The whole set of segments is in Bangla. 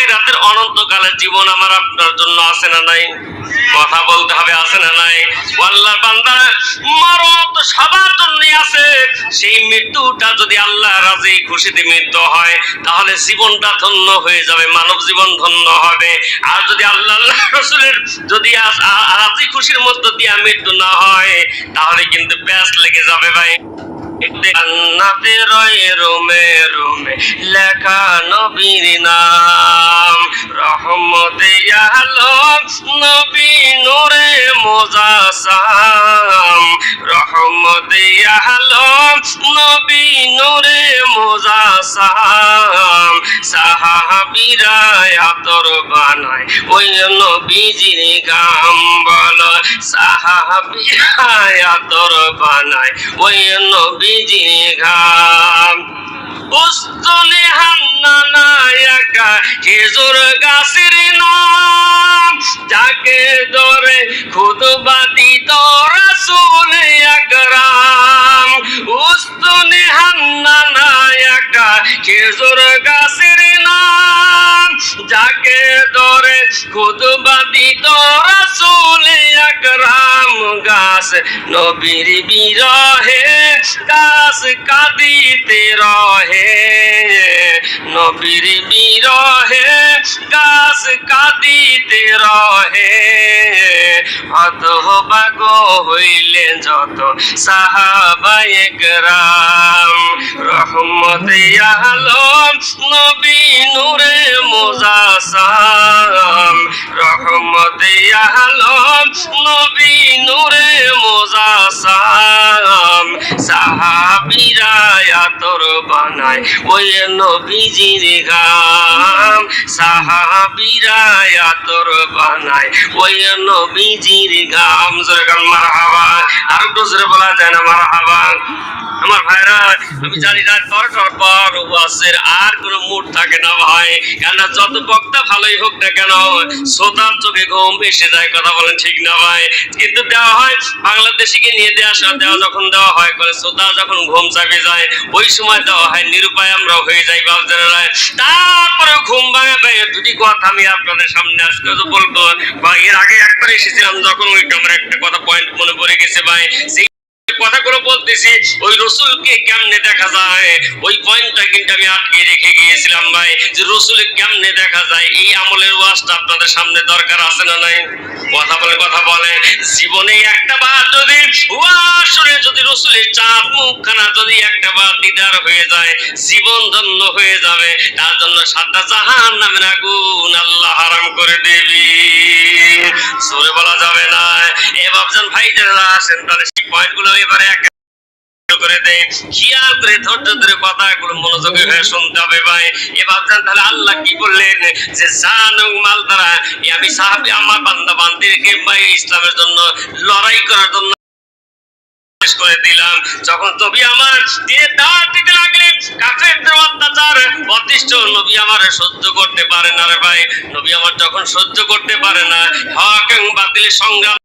আখেরাতের অনন্তকালের জীবন আমার আপনার জন্য আছে না নাই? কথা বলতে হবে আছে না নাই? আল্লাহর বান্দা মরণ তো সবার জন্যই আছে। সেই মৃত্যুটা যদি আল্লাহ রাজি, খুশিতে মৃত্যু হয়, তাহলে জীবনটা ধন্য হয়ে যাবে, মানব জীবন ধন্য হবে। আর যদি আল্লাহ রসুলের যদি রাজি, খুশির মধ্য দিয়ে মৃত্যু না হয়, তাহলে কিন্তু ব্যাস লেগে যাবে ভাই। জান্নাতে রয়ে রোমে রোমে লেখা নবীর নাম। রহমতে আলম নবী নূরে মোজাসাম। রহমতে আলম নবী নূরে মোজাসাম। সাহাবিরা আতর বানায় ওই নবীজির গাম বল। সাহাবিরা আতর বানায় ওই নবীজির গাম উস্তলে হান্না একা, খেজুর গাছের নাম। যাকে ধরে খুদবা দিত রাসূল আকরাম উস্তলে হান্না একা, খেজুর গাছের নাম। যাকে ধরে খুদবা দিত রাসূল আকরাম গাছ নবীর বিরহে গাছ কাঁদিতে রহে। নবীর বিরহে গাছ কাঁদিতে রহে। হতভাগ হইলে যত সাহাবায়ে কেরাম রহমতে আলম নবী নূরে মোজাসাম। রহমতে আলম নবী নূরে মোজাসাম, সাহাবিরা আতর বানায়। ওই নবীজির গাম, সাহাবিরা আতর বানায়। ওই নবীজির গাম, জোরে গান, মারহাবা। আর একটু বলা যায় না, মারহাবা। আমার ভাইরা আমি জানি রাত বারোটার পর ওয়াসের আর কোনো মুড থাকে না ভাই। কেননা যত বক্তা ভালোই হোক না কেন, শ্রোতার চোখে ঘুম এসে যায়, কথা বলেন ঠিক না ভাই। কিন্তু দেওয়া হয়, বাংলাদেশিকে নিয়ে দেওয়া দেওয়া যখন দেওয়া হয়, করে শ্রোতা যখন ঘুম চাপে যায়, ওই সময় দেওয়া হয়, নিরুপায় আমরা হয়ে যাই বাবজারা তারপরে ঘুম ভাঙে ভাই দুটি কথা আমি আপনাদের সামনে আজকে বলব। বা এর আগে একবার এসেছিলাম, যখন ওই আমার একটা কথা পয়েন্ট মনে পড়ে গেছে ভাই। কথাগুলো বলতেছি, ওই রসুলকে কেমনে দেখা যায়? ওই পয়েন্টটা কিন্তু আমি আটকে রেখে গিয়েছিলাম ভাই, যে রসুল কেমনে দেখা যায়? এই আমলের আপনাদের সামনে দরকার আছে না নাই? কথা বলে কথা বলে। জীবনে একটা বার যদি শুনে যদি রসুলের চাঁদ মুখখানা যদি একটা বার দিদার হয়ে যায়, জীবন ধন্য হয়ে যাবে। তার জন্য সাতটা জাহান নামের আগুন আল্লাহ হারাম করে দেবি। সরে বলা যাবে না। এ বাবজন ভাই যারা আসেন সেই পয়েন্টগুলো এবারে এক মনোযোগী হয়ে শুনতে হবে ভাই। আল্লাহ কি বললেন? যে মাল আমি আমার বান্দা বান্দিরকে ভাই ইসলামের জন্য লড়াই করার জন্য শেষ করে দিলাম। যখন নবী আমার দিয়ে দাওয়াত দিতে লাগলেন কাফেরদের অত্যাচার অতিষ্ঠ নবী আমার সহ্য করতে পারে না রে ভাই। নবী আমার যখন সহ্য করতে পারে না, হক এবং বাতিলের সংগ্রাম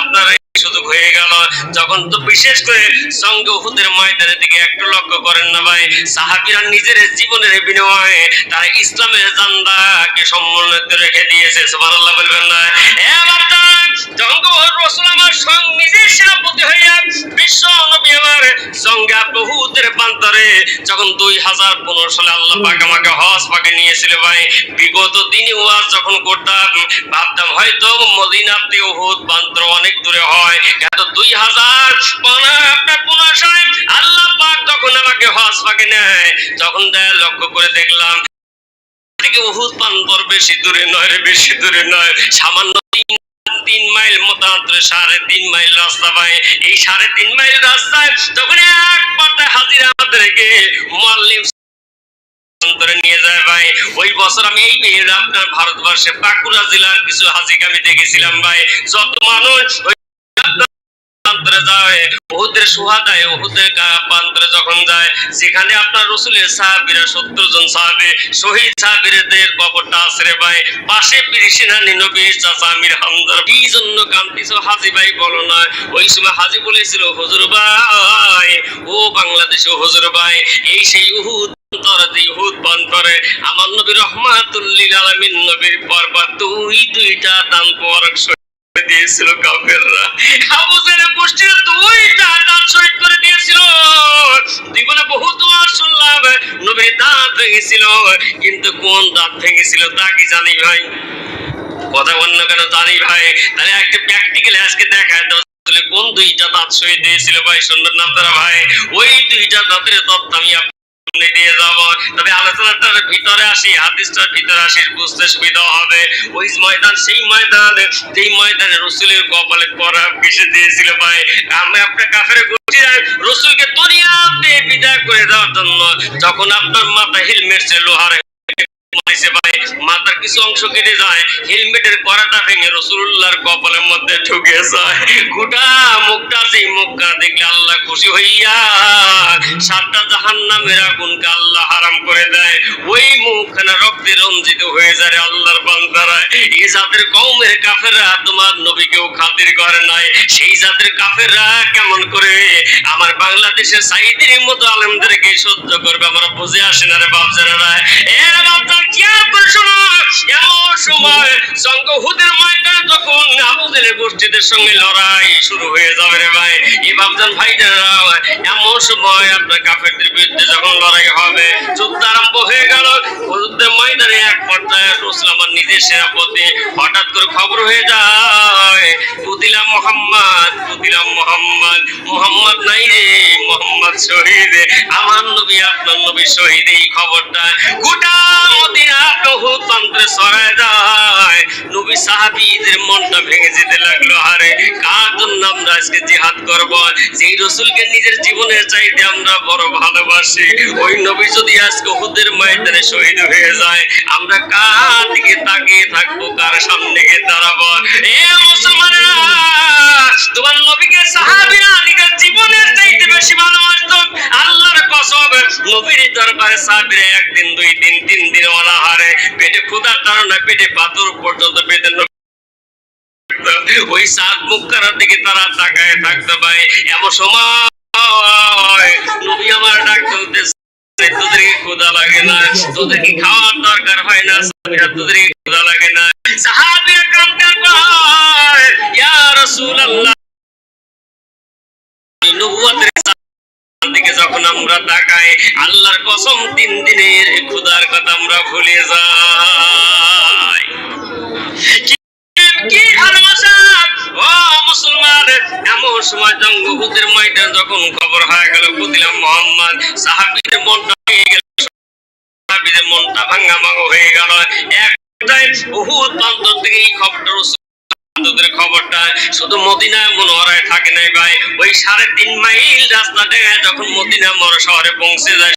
আপনার সুযোগ হয়ে গেল। যখন তো বিশেষ করে সঙ্গে উহুদের ময়দানের দিকে একটু লক্ষ্য করেন না ভাই, সাহাবীরা নিজের জীবনের বিনিময়ে তারা ইসলামের জান্দাকে সম্মানিত রেখে দিয়েছে। সুবহানাল্লাহ বলবেন না। রসুল দুই হাজার পনেরো অনেক দূরে হয়। এত দুই হাজার পনেরো সালে আল্লাহ পাক যখন আমাকে হজ পাকে নেয়, তখন লক্ষ্য করে দেখলাম বেশি দূরে নয় বেশি দূরে নয়, সামান্য তিন মাইল মতান্তরে সাড়ে তিন মাইল রাস্তা পায়। এই সাড়ে তিন মাইল রাস্তায় তখন এক পাতায় হাজিরা আমাদেরকে মোয়াল্লিম অন্তরে ভারতবর্ষে বাঁকুড়া জেলার কিছু হাজিকে আমি দেখেছিলাম ভাই। যত মানুষ প্রান্তরে যায় ওহুদের সুহাদায় ওহুদের প্রান্তরে যখন যায়, সেখানে আপনার রসুলের সাহাবিরা সত্তর জন সাহাবি, শহীদ সাহাবিরদের কবরটা আছে রে ভাই পাশে পিরিসিনানি নবীর চাচা আমির হামদার। কি জন্য কান্দিস হাজি ভাই বলো না। ওই সময় হাজি বলেছিল, হুজুর ভাই, ও বাংলাদেশ হুজুর ভাই, এই সেই উহুদ করে, আমার নবী রহমাতুল্লিল আলামিন, নবীর পরপর দুই দুইটা দান পরক দিয়েছিল কাফেররা। দাঁত কিন্তু কোন দাঁত ভেঙেছিল তা কি জানি ভাই। কথা বন্য কেন জানি ভাই। তাহলে একটা প্র্যাকটিক্যাল আজকে দেখায় তাহলে কোন দুইটা দাঁত শহীদ দিয়েছিল ভাই, সুন্দর না তারা ভাই। ওই দুইটা দাঁতের তত্ত্ব আমি দিয়ে যাব। তবে আলোচনাটার ভিতরে আসি, হাদিসটার ভিতরে আসি, বুঝতে সুবিধা হবে। ওই ময়দান, সেই ময়দান, যেই ময়দানে রসুলের কপালে পরা কিসে দিয়েছিল ভাই। আমি আপনার কাফের বিদায় করে দেওয়ার জন্য যখন আপনার মাথা হেলমেট সে লোহার মাথার কিছু অংশ কেটে যায় হেলমেটের করাটা ভেঙে রসুল্লাহর কপালের মধ্যে ঢুকে যায়। গোটা মুখটা সেই মুখটা দেখলে আল্লাহ খুশি হইয়া সাতটা জাহান নামের আগুনকে আল্লাহ হারাম করে দেয়। ওই মুখখানা রক্তে রঞ্জিত হয়ে যায় আল্লাহর বান্দারা। এই জাতের কৌমের কাফেররা তোমার নবীকেও খাতির করে নাই। সেই জাতের কাফেররা কেমন করে? আমার বাংলাদেশের সাইদের মতো আলেমদেরকে সহ্য করবে, আমরা বুঝে আসে না রে বাপজারা এর বাপজার করে শোনো? এমন সময় সংঘহুদের ময়দানে যখন আবু গোষ্ঠীদের সঙ্গে লড়াই শুরু হয়ে যাবে রে ভাই। এই বাপজান ভাইজারা এমন সময় কাফেরদের বিরুদ্ধে যখন লড়াই হবে যুদ্ধ আরম্ভ হয়ে গেল। পর্যায়ে রসুল আমার নিজের সেনাপতি হঠাৎ করে খবর হয়ে যায়। পুদিলা মোহাম্মদ পুদিলা মোহাম্মদ মোহাম্মদ নাই রে, মোহাম্মদ শহীদ। আমার নবী, আপনার নবী শহীদ, এই খবরটা গোটা মদিনা বহু তন্ত্রে সরায় যায়। নবী সাহাবীদের মনটা ভেঙে যেতে লাগল আরে কার জন্য আমরা আজকে জিহাদ করব? সেই রসুলকে নিজের জীবনের চাইতে আমরা বড় ভালোবাসি, ওই নবী যদি আজকে হুদের ময়দানে শহীদ হয়ে যায়, আমরা কার দিকে তাকিয়ে থাকব কার সামনে গিয়ে দাঁড়াবো। এ মুসলমানেরা তোমার নবীকে সাহাবীরা নিজের জীবনের চাইতে বেশি ভালোবাসতো। আল্লাহর কসম, নবীর দরবারে সাহাবীরা একদিন, দুই দিন, তিন দিন অনাহারে, পেটে ক্ষুধার কারণে পেটে পাথর পর্যন্ত পেটে ওই সাত মুখ করার দিকে তারা তাকায় থাকতো ভাই, এমন সময় নবী আমার ডাকতে উদ্দেশ্য যখন আমরা তাকাই আল্লাহর কসম তিন দিনের ক্ষুধার কথা আমরা ভুলে যাই। সময় জঙ্গহুদের ময়দান যখন খবর হয়ে গেল বুদিলাম মোহাম্মদ সাহাবীদের মনটা ভেঙে গেল। সাহাবীদের মনটা ভাঙা ভাঙা হয়ে গেল। একটাই বহু প্রান্ত থেকে এই খবরটা রসুল শহরে পৌঁছে যায়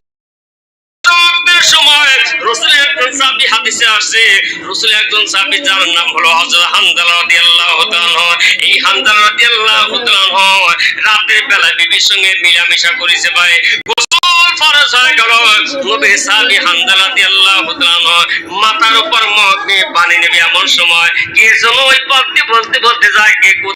রসুলের একজন সাহাবী যার নাম হলো হযরত হানজালা রাদিয়াল্লাহু এই হানজালা রাতের বেলা বিবির সঙ্গে মিলামিশা করেছে ভাই। মাথার উপর মগ নিয়ে পানি নেবে এমন সময়। কে যেন ওই পথ বলতে বলতে যায় কে